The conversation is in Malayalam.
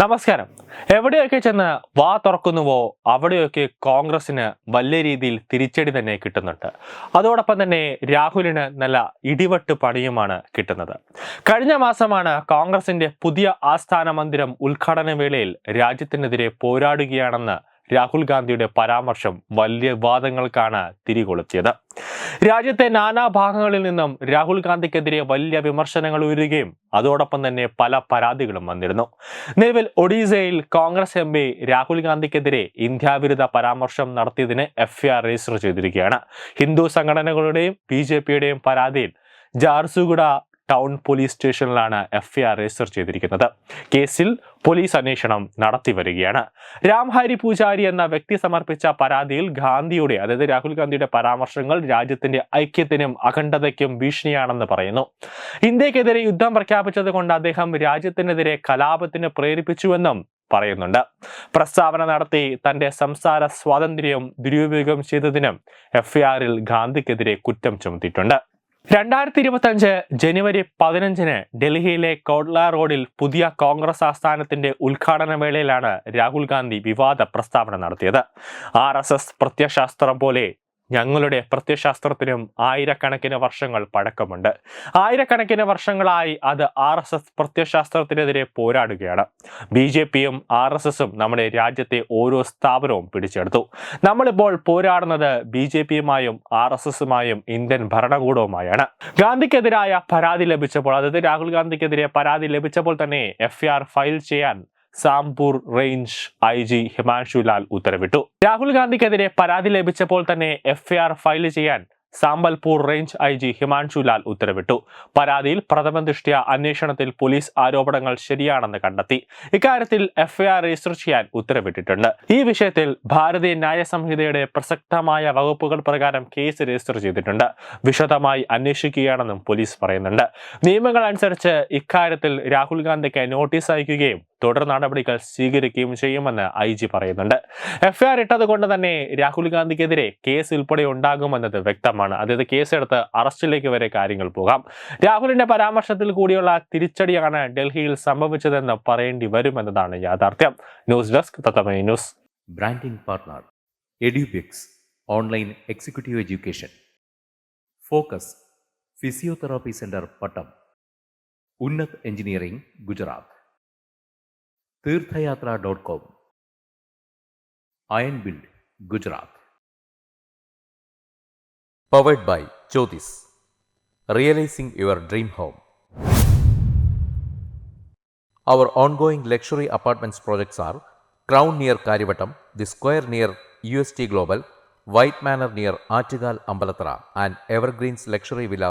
നമസ്കാരം. എവിടെയൊക്കെ ചെന്ന് വാ തുറക്കുന്നുവോ അവിടെയൊക്കെ കോൺഗ്രസിന് വലിയ രീതിയിൽ തിരിച്ചടി തന്നെ കിട്ടുന്നുണ്ട്. അതോടൊപ്പം തന്നെ രാഹുലിന് നല്ല ഇടിവെട്ട് പണിയുമാണ് കിട്ടുന്നത്. കഴിഞ്ഞ മാസമാണ് കോൺഗ്രസിന്റെ പുതിയ ആസ്ഥാന മന്ദിരം ഉദ്ഘാടന വേളയിൽ രാജ്യത്തിനെതിരെ പോരാടുകയാണെന്ന് രാഹുൽ ഗാന്ധിയുടെ പരാമർശം വലിയ വിവാദങ്ങൾക്കാണ് തിരികൊളുത്തിയത്. രാജ്യത്തെ ഭാഗങ്ങളിൽ നിന്നും രാഹുൽ ഗാന്ധിക്കെതിരെ വലിയ വിമർശനങ്ങൾ ഉയരുകയും അതോടൊപ്പം തന്നെ പല പരാതികളും വന്നിരുന്നു. നിലവിൽ ഒഡീസയിൽ കോൺഗ്രസ് എം പി രാഹുൽ ഗാന്ധിക്കെതിരെ ഇന്ത്യാവിരുദ്ധ പരാമർശം നടത്തിയതിന് എഫ്ഐആർ രജിസ്റ്റർ ചെയ്തിരിക്കുകയാണ്. ഹിന്ദു സംഘടനകളുടെയും ബി പരാതിയിൽ ജാർസുഗുഡ ടൗൺ പോലീസ് സ്റ്റേഷനിലാണ് എഫ്ഐആർ രജിസ്റ്റർ ചെയ്തിരിക്കുന്നത്. കേസിൽ പോലീസ് അന്വേഷണം നടത്തി വരികയാണ്. രാംഹാരി പൂജാരി എന്ന വ്യക്തി സമർപ്പിച്ച പരാതിയിൽ ഗാന്ധിയുടെ അതായത് രാഹുൽ ഗാന്ധിയുടെ പരാമർശങ്ങൾ രാജ്യത്തിന്റെ ഐക്യത്തിനും അഖണ്ഡതയ്ക്കും ഭീഷണിയാണെന്ന് പറയുന്നു. ഇന്ത്യക്കെതിരെ യുദ്ധം പ്രഖ്യാപിച്ചത് കൊണ്ട് അദ്ദേഹം രാജ്യത്തിനെതിരെ കലാപത്തിന് പ്രേരിപ്പിച്ചുവെന്നും പറയുന്നുണ്ട്. പ്രസ്താവന നടത്തി തന്റെ സംസാര സ്വാതന്ത്ര്യം ദുരുപയോഗം ചെയ്തതിനും എഫ്ഐആറിൽ ഗാന്ധിക്കെതിരെ കുറ്റം ചുമത്തിയിട്ടുണ്ട്. രണ്ടായിരത്തി ഇരുപത്തഞ്ച് ജനുവരി പതിനഞ്ചിന് ഡൽഹിയിലെ കോഡ്ലാ റോഡിൽ പുതിയ കോൺഗ്രസ് ആസ്ഥാനത്തിന്റെ ഉദ്ഘാടന വേളയിലാണ് രാഹുൽ ഗാന്ധി വിവാദ പ്രസ്താവന നടത്തിയത്. ആർ എസ് എസ് പ്രത്യയശാസ്ത്രം പോലെ ഞങ്ങളുടെ പ്രത്യശാസ്ത്രത്തിനും ആയിരക്കണക്കിന് വർഷങ്ങൾ പഴക്കമുണ്ട്. ആയിരക്കണക്കിന് വർഷങ്ങളായി അത് ആർ എസ് എസ് പ്രത്യശാസ്ത്രത്തിനെതിരെ പോരാടുകയാണ്. ബി ജെ പിയും ആർ എസ് എസും നമ്മുടെ രാജ്യത്തെ ഓരോ സ്ഥാപനവും പിടിച്ചെടുത്തു. നമ്മളിപ്പോൾ പോരാടുന്നത് ബി ജെ പിയുമായും ആർ എസ് എസുമായും ഇന്ത്യൻ ഭരണകൂടവുമായാണ്. ഗാന്ധിക്കെതിരായ പരാതി ലഭിച്ചപ്പോൾ അതായത് രാഹുൽ ഗാന്ധിക്കെതിരെ പരാതി ലഭിച്ചപ്പോൾ തന്നെ എഫ് ഫയൽ ചെയ്യാൻ Sambalpur range I G Himanshu Lal ഉത്തരവിട്ടു. രാഹുൽ ഗാന്ധിക്കെതിരെ പരാതി ലഭിച്ചപ്പോൾ തന്നെ എഫ്ഐആർ ഫയൽ ചെയ്യാൻ Sambalpur range I G Himanshu Lal ഉത്തരവിട്ടു. പരാതിയിൽ പ്രഥമ ദൃഷ്ടിയ അന്വേഷണത്തിൽ പോലീസ് ആരോപണങ്ങൾ ശരിയാണെന്ന് കണ്ടെത്തി. ഇക്കാര്യത്തിൽ എഫ്ഐആർ രജിസ്റ്റർ ചെയ്യാൻ ഉത്തരവിട്ടിട്ടുണ്ട്. ഈ വിഷയത്തിൽ ഭാരതീയ ന്യായ സംഹിതയുടെ പ്രസക്തമായ വകുപ്പുകൾ പ്രകാരം കേസ് രജിസ്റ്റർ ചെയ്തിട്ടുണ്ട്. വിശദമായി അന്വേഷിക്കുകയാണെന്നും പോലീസ് പറയുന്നുണ്ട്. നിയമങ്ങൾ അനുസരിച്ച് ഇക്കാര്യത്തിൽ രാഹുൽ ഗാന്ധിക്ക് നോട്ടീസ് അയക്കുകയും തുടർ നടപടികൾ സ്വീകരിക്കുകയും ചെയ്യുമെന്ന് ഐ ജി പറയുന്നുണ്ട്. എഫ്ഐആർ ഇട്ടത് കൊണ്ട് തന്നെ രാഹുൽ ഗാന്ധിക്കെതിരെ കേസ് ഉൾപ്പെടെ ഉണ്ടാകുമെന്നത് വ്യക്തമാണ്. അതായത് കേസെടുത്ത് അറസ്റ്റിലേക്ക് വരെ കാര്യങ്ങൾ പോകാം. രാഹുലിന്റെ പരാമർശത്തിൽ കൂടിയുള്ള തിരിച്ചടിയാണ് ഡൽഹിയിൽ സംഭവിച്ചതെന്ന് പറയേണ്ടി വരുമെന്നതാണ് യാഥാർത്ഥ്യം. News desk news. Branding partner Edubix online executive education focus physiotherapy centre Pattom Unnath engineering Gujarat Theerthayathra dot com iron build Gujarat powered by Jyothis realising your dream home Our ongoing luxury apartments projects are Crown near Karivattam, The Square near UST Global, White Manor near Achigal Ambalatra, and Evergreens Luxury Villa